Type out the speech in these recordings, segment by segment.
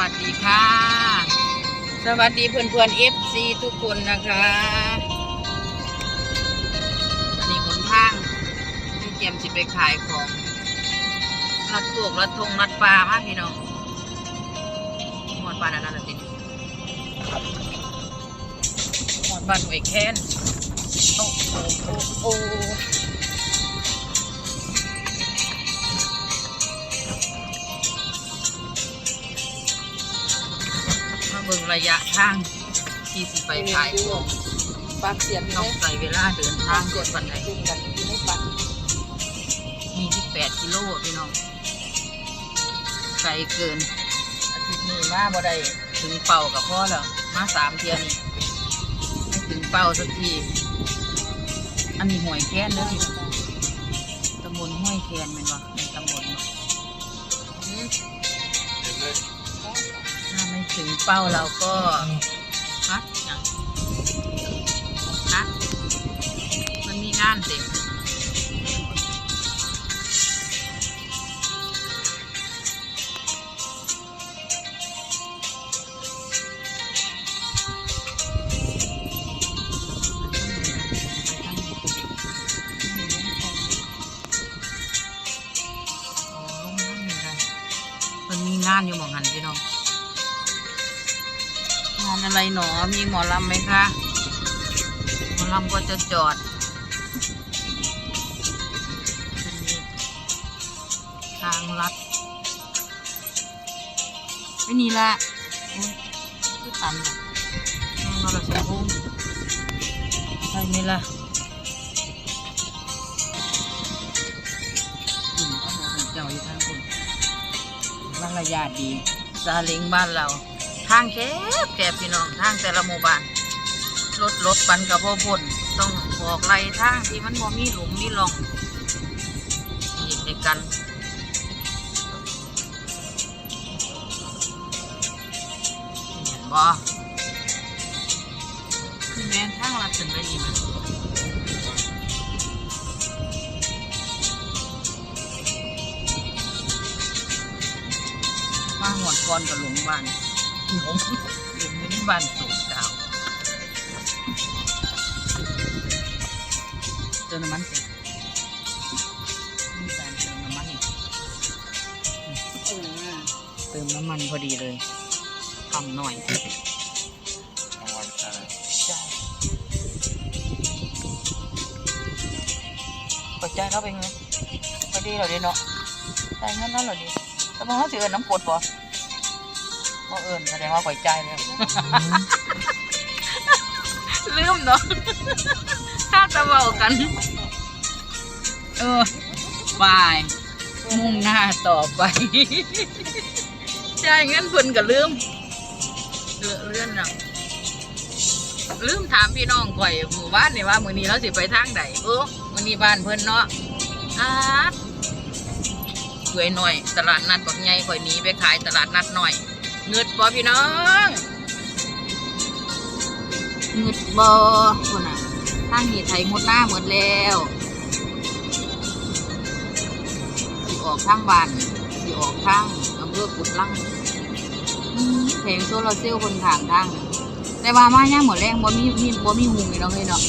วัสดีค่ะ สวัสดีเพื่อนเพื่อนเอฟซีทุกคนนะคะอันนี้หนทางที่เตรียมสิไปขายของรัดพวกรัดทงรัดปลามากพี่น้องหมดบ้านนั้นละทีหมดบ้านหน่วยแค้นโอ้โอ้โอ้ บิ่งระยะทางที่สิไปขายของปากเสียบต้องใส่เวลาเดินทางกดบันไดดึงกันอยู่ในปากมีที่แปดกิโลพี่น้องไกลเกิน อาทิตย์นี้มาบ่ได้ถึงเป่ากับพ่อแล้ว มาสามเทียนี่ไม่ถึงเป่าสักที อันนี้ห่วยแค้นเด้อพี่น้องตำบลห้วยแค้นเป็นวะในตำบลเนาะอืมถ้าไม่ ถึงเป้าเราก็ฮะยังฮะมันมีงานเต็มมันมีงานอยู่หมองหันพี่น้อง งานอะไรหนอ มีหมอลำไหมคะ หมอลำก็จะจอดทางลัดไม่นี่ละคือตันอะแม่งนรสิงห์ภูมิใช่ไหมล่ะอืมเขาบอกให้เจ้าอยู่ทางคนบรรยาดีซาเล้งบ้านเรา ทางแคบแคบพี่น้องทางแต่ละหมู่บ้านรถรถปันกับพ่อพนต้องบอกไล่ทางที่มันบ่มีหลุมมีร่องเหตุในกันเห็นบ่คือแม่นทางลัดขึ้นไปนี่มันมาหอดก่อนกับหลงบ้าน หลวงหลวงอยู่ในบ้านสูงดาวเติมน้ำมันสิมีการเติมน้ำมันอีกเออเติมน้ำมันพอดีเลยทำหน่อยใช่กดใจเข้าไปเงินพอดีเหรอเดีเนาะใจายเงินนั่นเหรอดีแต่บางเขาสิเอินน้ำกรดบ่ บ่เอินแสดงว่าก่อยใจแล้วลืมเนาะถ้าจะเบากัน เออไปมุ่งหน้าต่อไปจ่ายเงินเพิ่นก็ลืมเลือเลื่อนเน่ะลืมถามพี่น้องข่อยหมู่บ้านเนี่ยว่ามื้อนี้เราสิไปทางใดเออมือนี้บ้านเพิ่นเนาะอาดสวยหน่อย ตลาดนัดบักใหญ่ข่อยหนีไปขายตลาดนัดหน่อย เงืดบ่พี่น้องเงืดบ่คนน่ะทางนี้ไทยหมดหน้าหมดแล้วสิออกทางบ้านสิออกทางอำเภอกุดลังอืมแผงโซลาร์เซลล์บนทางทางน่ะแต่ว่ามาย่างหมดแรงบ่มีมีบ่มีหุงนี่เนาะเฮ้ยเนาะ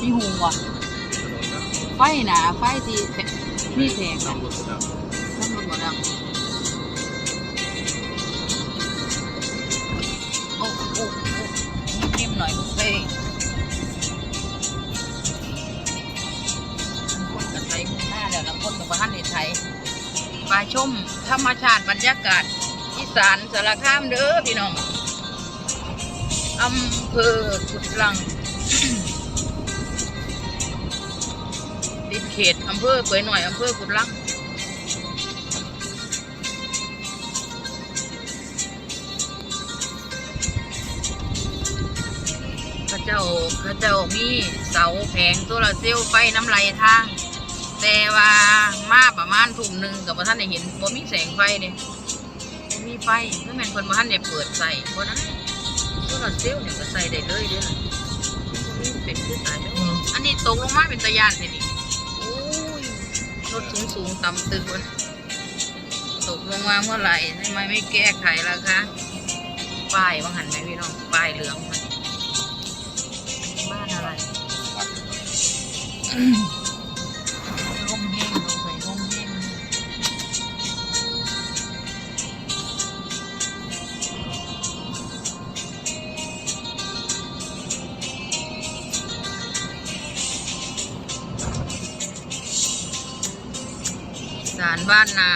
มีหุงว่ะไฟน่ะไฟที่แผมีแผงน่ะทั้งหมดหมดแล้ว นิ่มๆหน่อยบุฟเฟ่ต์บางคนกับไทยมุ่งหน้าแล้วบางคนกับบ้านในไทย มาชมธรรมชาติบรรยากาศอีสานสารคามเด้อพี่น้องอำเภอกุดลังติดเขตอำเภอเปื่อยหน่อยอำเภอกุดลัง เจ้าพระเจ้ามีเสาแผงโซลาร์เซลล์ไฟน้ำไหลทาง แต่ว่ามาประมาณทุ่มหนึ่งกับท่านได้เห็นบ่มีแสงไฟเนี่ยบ่มีไฟเมื่อแม่นคนมาท่านได้เปิดใส่เพราะนั้นโซลาร์เซลล์เนี่ยก็ใส่ได้เลยเด้อบ่มีเป็นคือสายเด้ออันนี้ตกลงมาเป็นตะยานเลยนี่โอ้ยรถสูงสูงๆต่ำตึกวะตกลงมาเมื่อไหร่ทำไมไม่แก้ไขล่ะคะป้ายว่าหันไหมพี่น้องป้ายเหลืองไหมบ้ ร่มแห้งลงใส่ร่มแห้งสารบ้านนา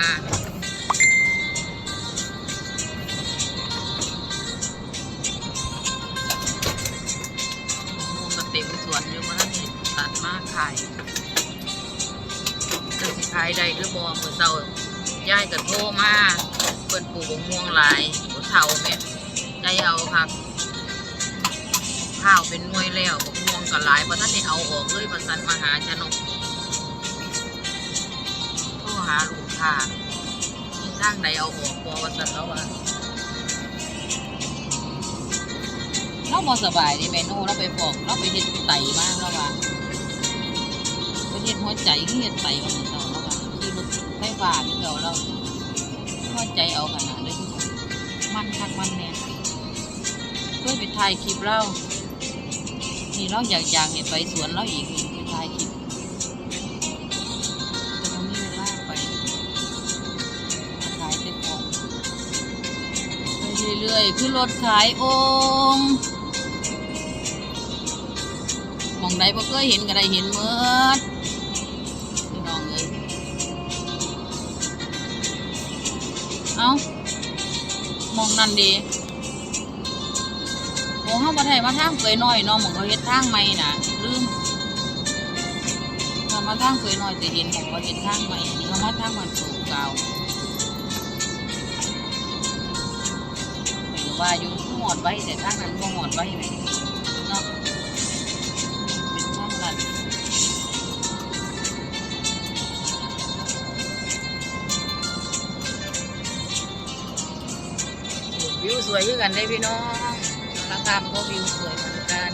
เศร้ายายกับโทรมาเปิ่นปลูกบงม่วงหลายหัวเท่าแม่ใจเอาครับข้าวเป็นหน่วยแล้วบกม่วงก็หลายเพระท่านได้เอาออกเลยประสันมาหาชนกโทรหาลูกค้ามีทางไหนเอาออกบอประสันแล้วว่าเราบอสบายดิเมนูเราไปฟอกเราไปเห็ดไตมากแล้วว่าไปเห็ดหัวใจเห็ดไตวันนี้เรา คักมันแน่เพื่อไปถ่ายคลิปเรานี่เราอยากอยากเห็นไปสวนเราอีกไปถ่ายคลิปจะต้องมีเวลาไปถ่ายแต่ของไปเรื่อยๆคือรถขายองค์มองใดบ่เคยเห็นก็ได้เห็นเมื่อ นั่นดีโอ้เฮาบ่ได้มาทางเกยน้อยเนาะหมองเขาเฮ็ดทางใหม่น่ะลืมมาทางเกยน้อยจะเห็นหมองเขาเฮ็ดทางใหม่อันนี้เขามาทางมันสูงเก่าไม่รู้ว่าอยู่หมอดไว้แต่ทางนั้นก็หมอดไว้ไหมเน สวยขึ้นกันได้พี่น้องราคามันก็วิวสวยเหมือนกัน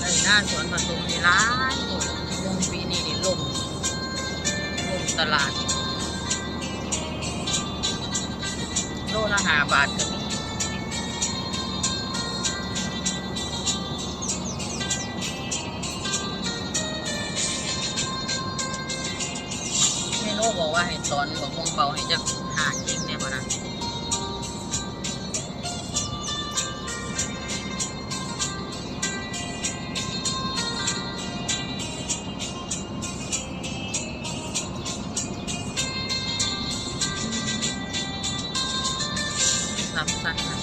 ในหน้าสวนผสมนี่ร้ายโอ้ยมงปีนี้นี่ลมล่มตลาด โลละหาบาทก็มีเมนูบ ว่าให้สอนบอกวงเป่าให้จะหาจริงเนี่ยพอนะสับสันนะ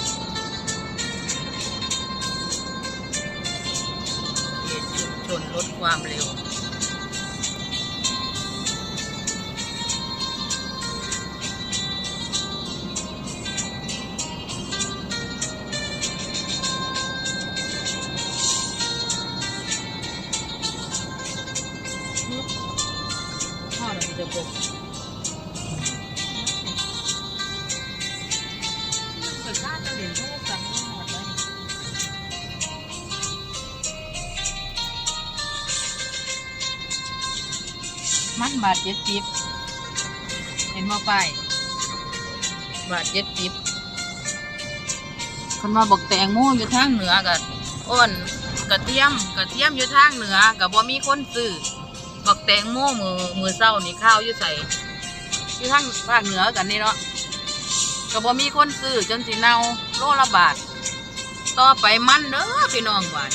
เขตชุมชนลดความเร็ว มันบาทเจ็ดสิบเห็นมาไปายบาทเจ็ดสิบคนมาบอกแตงโมอยู่ทางเหนือกันอ้นกระเทียมกระเทียมอยู่ทางเหนือกับว่มีคนซื้อบักแตงโมมือมือเศร้านี่ข้าวอยู่ใส่อยู่ทางภาคเหนือกันนี่เนาะก็บ่มีคนซื้อจนสิเน่าโลละบาทต่อไปมันเด้อพี่น้องบ้าน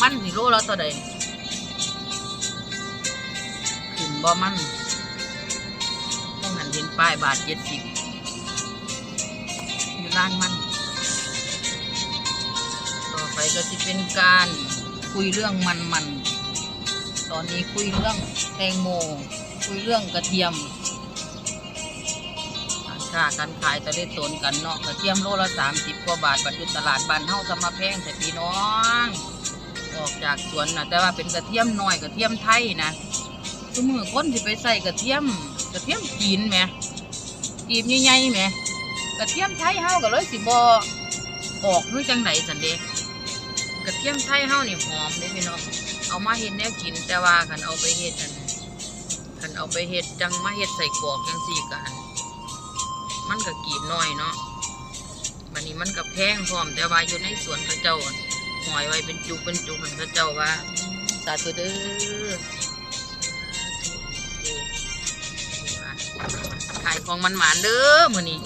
มันสิโลละเท่าใด บ่มันต้องหันเห็นป้ายบาทเจ็ดสิบอยู่ร้านมัน ต่อไปก็จะเป็นการคุยเรื่องมันมัน ตอนนี้คุยเรื่องแตงโม คุยเรื่องกระเทียมค้าการขายตะเล่ตนกันเนาะกระเทียมโลละสามสิบกว่าบาทปัจจุบันตลาดบ้านเฮาสมาแพงแต่พี่น้อง ออกจากสวนนะแต่ว่าเป็นกระเทียมน้อยกระเทียมไทยนะ ทุกมือคนที่ไปใส่กระเทียมกระเทียมจีนไหมจีบใหญ่ๆไหมกระเทียมไทยเฮาก็เลยสิบอออกด้วยจังไหนสันเดกระเทียมไทยเฮานี่หอมเลยพี่น้องเอาเอามาเฮ็ดแนวกินแต่ว่าคันเอาไปเฮ็ดอันคันเอาไปเฮ็ดจังมาเฮ็ดใส่กรอกจังซี่กันมันก็กีบน้อยเนาะบัดนี้มันก็แพงพร้อม แต่ว่าอยู่ในสวนเขาเจ้าหอยไว้เป็นจุกเป็นจุกเหมือนเขาเจ้าว่าสาธุเด้อ ขายของมันหมานเด้อมือนี้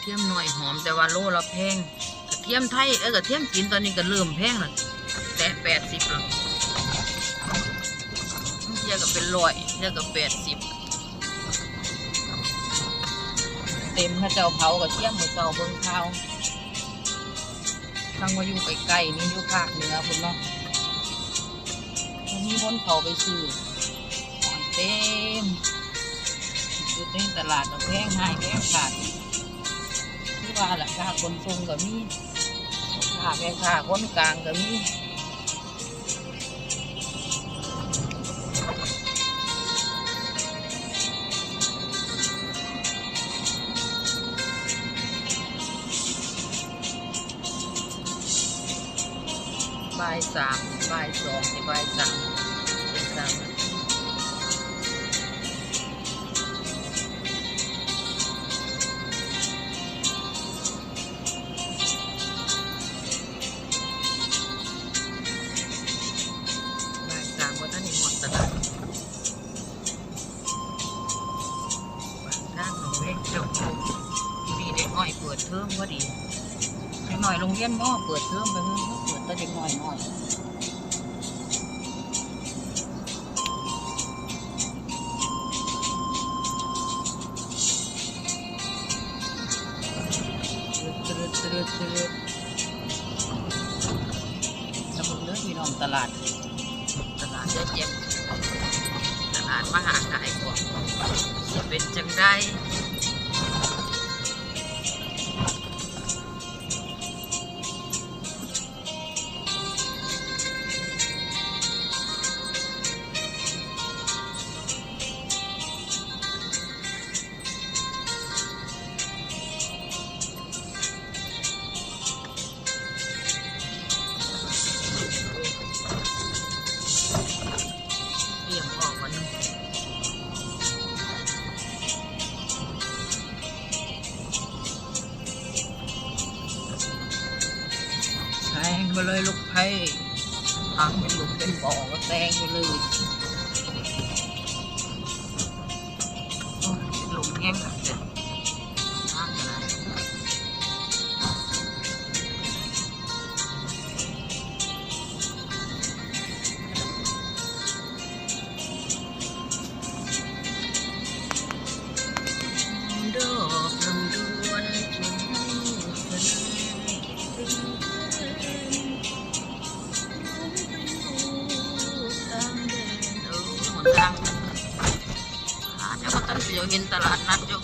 เทียมหน่อยหอมแต่ว่าโลละแพงกระเทียมไทยเออกระเทียมจีนตอนนี้ก็เริ่มแพงแล้วแต่แปดสิบแล้วเทียก็เป็นร้อยเทียก็แปดสิบเต็มข้าเจ้าเผากระเทียมหมูเจ้าเบิ่งข้าว ทั้งวาอยู่ใกล้ๆนี่อยู่ภาคเหนือพุ่นเนาะมันมีคนเขาไปซื้อของเต็มอยู่ในตลาดก็แพงหายแพงขาดที่ว่าหละค่าคนทรงก็มีค่าแม่ค่าคนกลางก็มีายสามบ่ายสองถึงบ่ายสามเป็นสามนาทีบ่ายสามก็ท่านในหมดตลาดบางท่านของเล็กเจ้าของดีเด็กน้อยเปิดเทอมก็ดีเด็กน้อยโรงเรียนมอเปิดเทอมไป ได้ ให้ทางเป็นหลุมเป็นบ่อก็แซงไปเลยหลุมแง่งแบบเด็ด ตั้งเสียว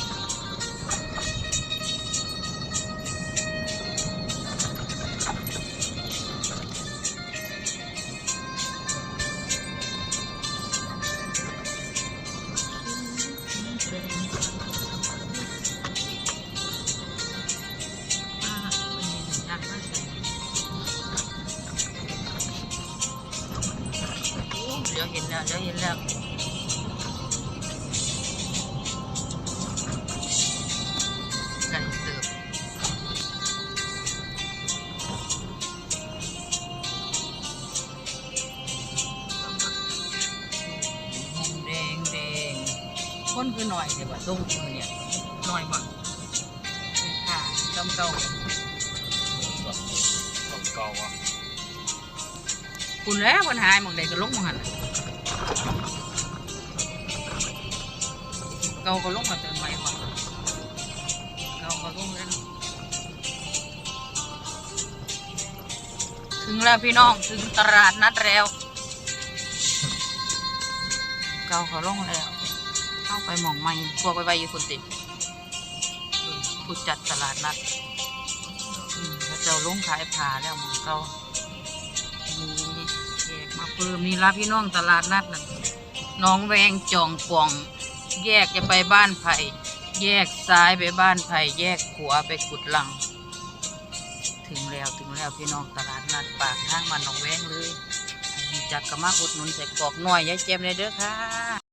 เจำเก่าของเก่าอะคุณแล้วปัญหาหมองใดก็ลงหมองหันน่ะเก่าก็ลงมาเติมใหม่หมดเก่าก็ลงแล้วถึงแล้วพี่น้องถึงตลาดนัดแล้วเก่าเขาลงแล้วเข้าไปหมองไม่พวกไปไปอยู่คนติด ผู้จัดตลาดนัดเขาเจ้าลงขายผ้าแล้วมองเก่ามีแขกมาเพิ่มนี่ละพี่น้องตลาดนัดน่ะน้องแวงจองป่อง แยกจะไปบ้านไผ่แยกซ้ายไปบ้านไผ่แยกขวาไปกุดลัง ถึงแล้วถึงแล้วพี่น้องตลาดนัดปากทางมันหนองแวงเลยจักก็มาอุดหนุนใส่กอกหน่อยยายเจมเลยเด้อค่ะ